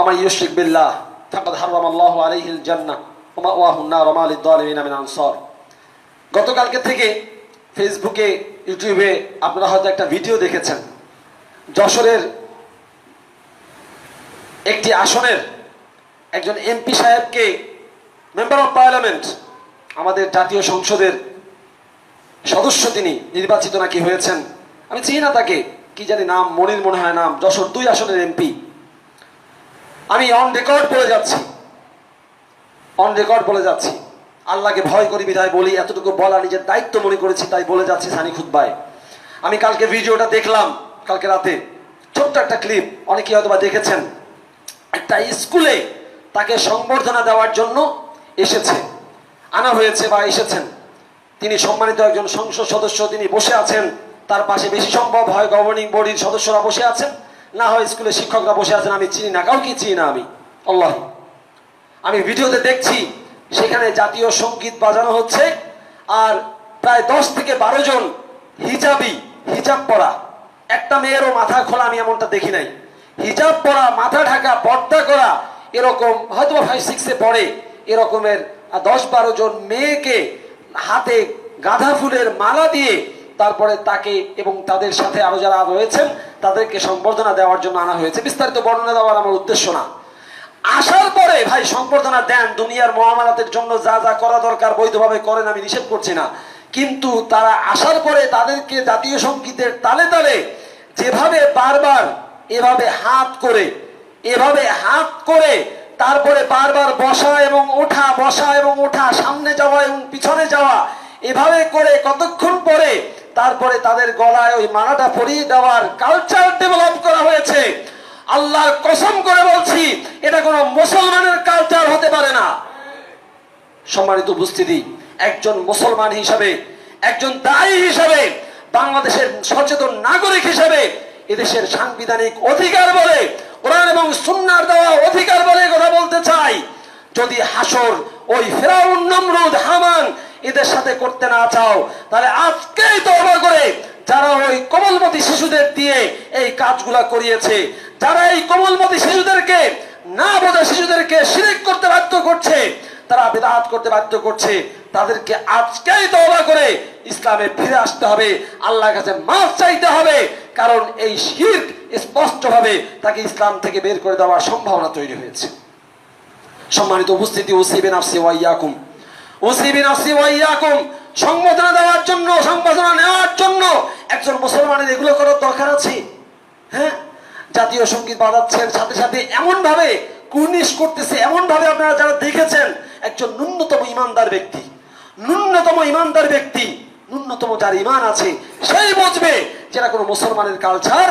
আমার ইউসিক বিল্লাহ ফাকাদ হারাম আল্লাহ আলাইহিল জান্নাহ ওমা রমা আলী দলিমিন আমিন আনসর গতকালকে থেকে ফেসবুকে, ইউটিউবে আপনারা হয়তো একটা ভিডিও দেখেছেন। যশোরের একটি আসনের একজন এমপি সাহেবকে মেম্বার অফ পার্লামেন্ট আমাদের জাতীয় সংসদের সদস্য তিনি নির্বাচিত নাকি হয়েছেন। আমি চিনি না তাকে, কি জানি নাম, মনির মনে হয় নাম, যশোর দুই আসনের এমপি। আমি অন রেকর্ড বলে যাচ্ছি। অন রেকর্ড বলে যাচ্ছি। আল্লাহকে ভয় করি বিধায় বলি, এতটুকু বলা নিজের দায়িত্ব মনে করেছি, তাই বলে যাচ্ছি সানি খুদ্বায় আমি কালকে ভিডিওটা দেখলাম, কালকে রাতে। ছোট্ট একটা ক্লিপ অনেকেই হয়তো দেখেছেন। একটা স্কুলে তাকে সংবর্ধনা দেওয়ার জন্য এসেছে। আনা হয়েছে বা এসেছেন। তিনি সম্মানিত একজন সংসদ সদস্য, তিনি বসে আছেন। তার পাশে বেশি সম্ভব হয় গভর্নিং বডির সদস্যরা বসে আছেন। না হয় স্কুলের শিক্ষকরা বসে আছেন, আমি চিনি না, কাউকে চিনি না আমি। আল্লাহ। আমি ভিডিওতে দেখছি, সেখানে জাতীয় সংগীত বাজানো হচ্ছে, আর প্রায় দশ থেকে বারো জন হিজাবি, হিজাব পরা। একটা মেয়েরও মাথা খোলা, আমি এমনটা দেখি নাই। হিজাব পরা, মাথা ঢাকা, পর্দা করা, এরকম হয়তো ফাইভ সিক্সে পড়ে, এরকমের দশ বারো জন মেয়েকে হাতে গাঁদা ফুলের মালা দিয়ে তারপরে তাকে এবং তাদের সাথে আরও যারা রয়েছেন, তাদেরকে সম্বর্ধনা দেওয়ার জন্য আনা হয়েছে। বিস্তারিত বর্ণনা দেওয়ার আমার উদ্দেশ্য না। আসার পরে, ভাই, সম্বর্ধনা দেন, দুনিয়ার মহামারাতের জন্য যা যা করা দরকার বৈধভাবে করেন, আমি নিষেধ করছি না। কিন্তু তারা আসার পরে তাদেরকে জাতীয় সঙ্গীতের তালে তালে যেভাবে বারবার এভাবে হাত করে, এভাবে হাত করে তারপরে বারবার বসা এবং ওঠা, বসা এবং ওঠা, সামনে যাওয়া এবং পিছনে যাওয়া, এভাবে করে কতক্ষণ পরে তারপরে তাদের গলায় ওই মালাটা পরিয়ে দেওয়ার কালচার ডেভেলপ করা হয়েছে। আল্লাহর কসম করে বলছি, এটা কোনো মুসলমানের কালচার হতে পারে না। সম্মানিত উপস্থিতি, একজন মুসলমান হিসাবে, একজন দায়ী হিসাবে, বাংলাদেশের সচেতন নাগরিক হিসাবে এদেশের সাংবিধানিক অধিকার বলে, কোরআন এবং সুন্নার দেওয়া অধিকার বলে কথা বলতে চাই। যদি হাসর ওই ফেরাউন, নমরুদ, হামান এদের সাথে করতে না চাও, তাহলে আজকেই তওবা করে যারা ওই কোমলমতি শিশুদের দিয়ে এই কাজগুলা করিয়েছে, যারা এই কোমলমতি শিশুদেরকে না বোঝা শিশুদেরকে শিরিক করতে বাধ্য করছে, তারা বেদাত করতে বাধ্য করছে, তাদেরকে আজকেই তওবা করে ইসলামে ফিরে আসতে হবে, আল্লাহর কাছে মাফ চাইতে হবে, কারণ এই শিরক স্পষ্টভাবে তাকে ইসলাম থেকে বের করে দেওয়ার সম্ভাবনা তৈরি হয়েছে। সম্মানিত উপস্থিতি ওসিবিন আফসি ওয়াইয়াকুম। ওসিবিন আফসি ওয়াইয়াকুম সংবর্ধনা দেওয়ার জন্য সংবর্ধনা নেওয়ার জন্য একজন মুসলমানের এগুলো করার দরকার আছে। হ্যাঁ? জাতীয় সংগীত বাজাচ্ছেন, সাথে সাথে এমন ভাবে কুর্নিশ করতেছে এমন ভাবে আপনারা যারা দেখেছেন, একজন ন্যূনতম ইমানদার ব্যক্তি। ন্যূনতম ইমানদার ব্যক্তি, ন্যূনতম যার ইমান আছে, সেই বুঝবে যেটা কোনো মুসলমানের কালচার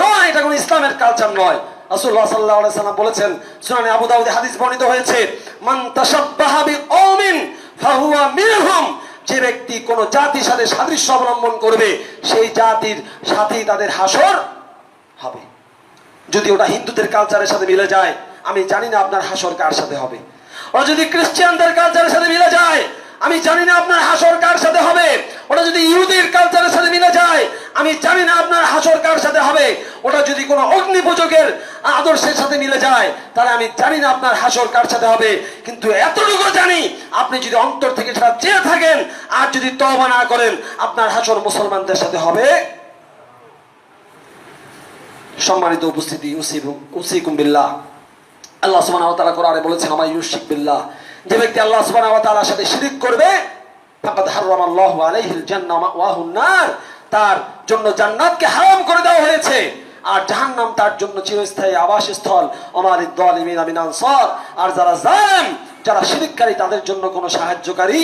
নয়, এটা কোনো ইসলামের কালচার নয়। রাসূলুল্লাহ সাল্লাল্লাহু আলাইহি সাল্লাম বলেছেন, সুনানে আবু দাউদে হাদিস বর্ণিত হয়েছে, মান তাশাব্বাহা বিকওমিন ফাহুয়া মিনহুম যে ব্যক্তি কোন জাতির সাথে সাদৃশ্য অবলম্বন করবে, সেই জাতির সাথেই তাদের হাসর হবে। যদি ওটা হিন্দুদের কালচারের সাথে মিলে যায়, আমি জানি না আপনার হাসর কার সাথে হবে। ওরা যদি খ্রিস্টানদের কালচারের সাথে মিলে যায়, আমি জানি না আপনার হাসর কার সাথে হবে। ওটা যদি ইহুদির কালচারের সাথে মিলে যায়, আমি জানি না আপনার হাসর কার সাথে হবে। ওটা যদি কোনো অগ্নি পূজকের আদর্শের সাথে মিলে যায়, তাহলে আমি জানি না আপনার হাসর কার সাথে হবে। কিন্তু এতটুকু জানি, আপনি যদি অন্তর থেকে সেটা চেয়ে থাকেন, আর যদি তবা না করেন, আপনার হাসর মুসলমানদের সাথে হবে। সম্মানিত উপস্থিতি উসিকুম বিল্লাহ। আল্লাহ সুবহানাহু ওয়া তাআলা কোরআনে বলেছেন আমা ইউশিক বিল্লাহ। যে ব্যক্তি আল্লাহ সুবহানাহু ওয়া সাথে শিরিক করবে তার জন্য জান্নাতকে হারাম করে দেওয়া হয়েছে। আর জাহান্নাম তার জন্য চিরস্থায়ী আবাসস্থল। অমারিদ যালিমিন মিন আনসার। আর যারা জালেম, যারা শিরিককারী, তাদের জন্য কোনো সাহায্যকারী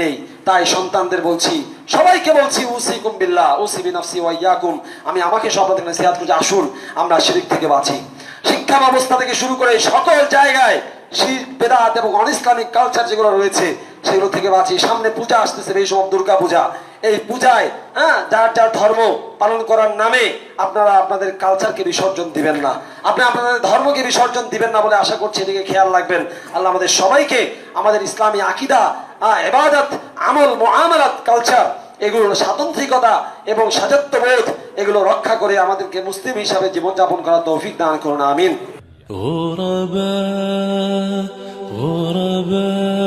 নেই। তাই সন্তানদের বলছি, সবাইকে বলছি, উসিকুম বিল্লাহ উসিবি নাফসি ওয়া ইয়াকুম। আমি আমাকে সবাদের নসিহত করছি আসুন, আমরা শিরিক থেকে বাঁচি। শিক্ষা ব্যবস্থা থেকে শুরু করে সকল জায়গায় শির, বেদাত এবং অন ইসলামিক কালচার যেগুলো রয়েছে, সেগুলো থেকে বাঁচি। সামনে পূজা আসতেছে, এই সব দুর্গা পূজা এই পূজায় হ্যাঁ যার যার ধর্ম পালন করার নামে আপনারা আপনাদের কালচারকে বিসর্জন দিবেন না আপনি আপনাদের ধর্মকে বিসর্জন দিবেন না বলে আশা করছি এদিকে খেয়াল রাখবেন আল্লাহ আমাদের সবাইকে আমাদের ইসলামী আকিদা আহ, এবাদত আমল মোহামারাত কালচার এগুলোর স্বাতন্ত্রিকতা এবং সাজত্ববোধ এগুলো রক্ষা করে আমাদেরকে মুসলিম হিসাবে জীবনযাপন করার তৌফিক দান করুন আমিন غرباء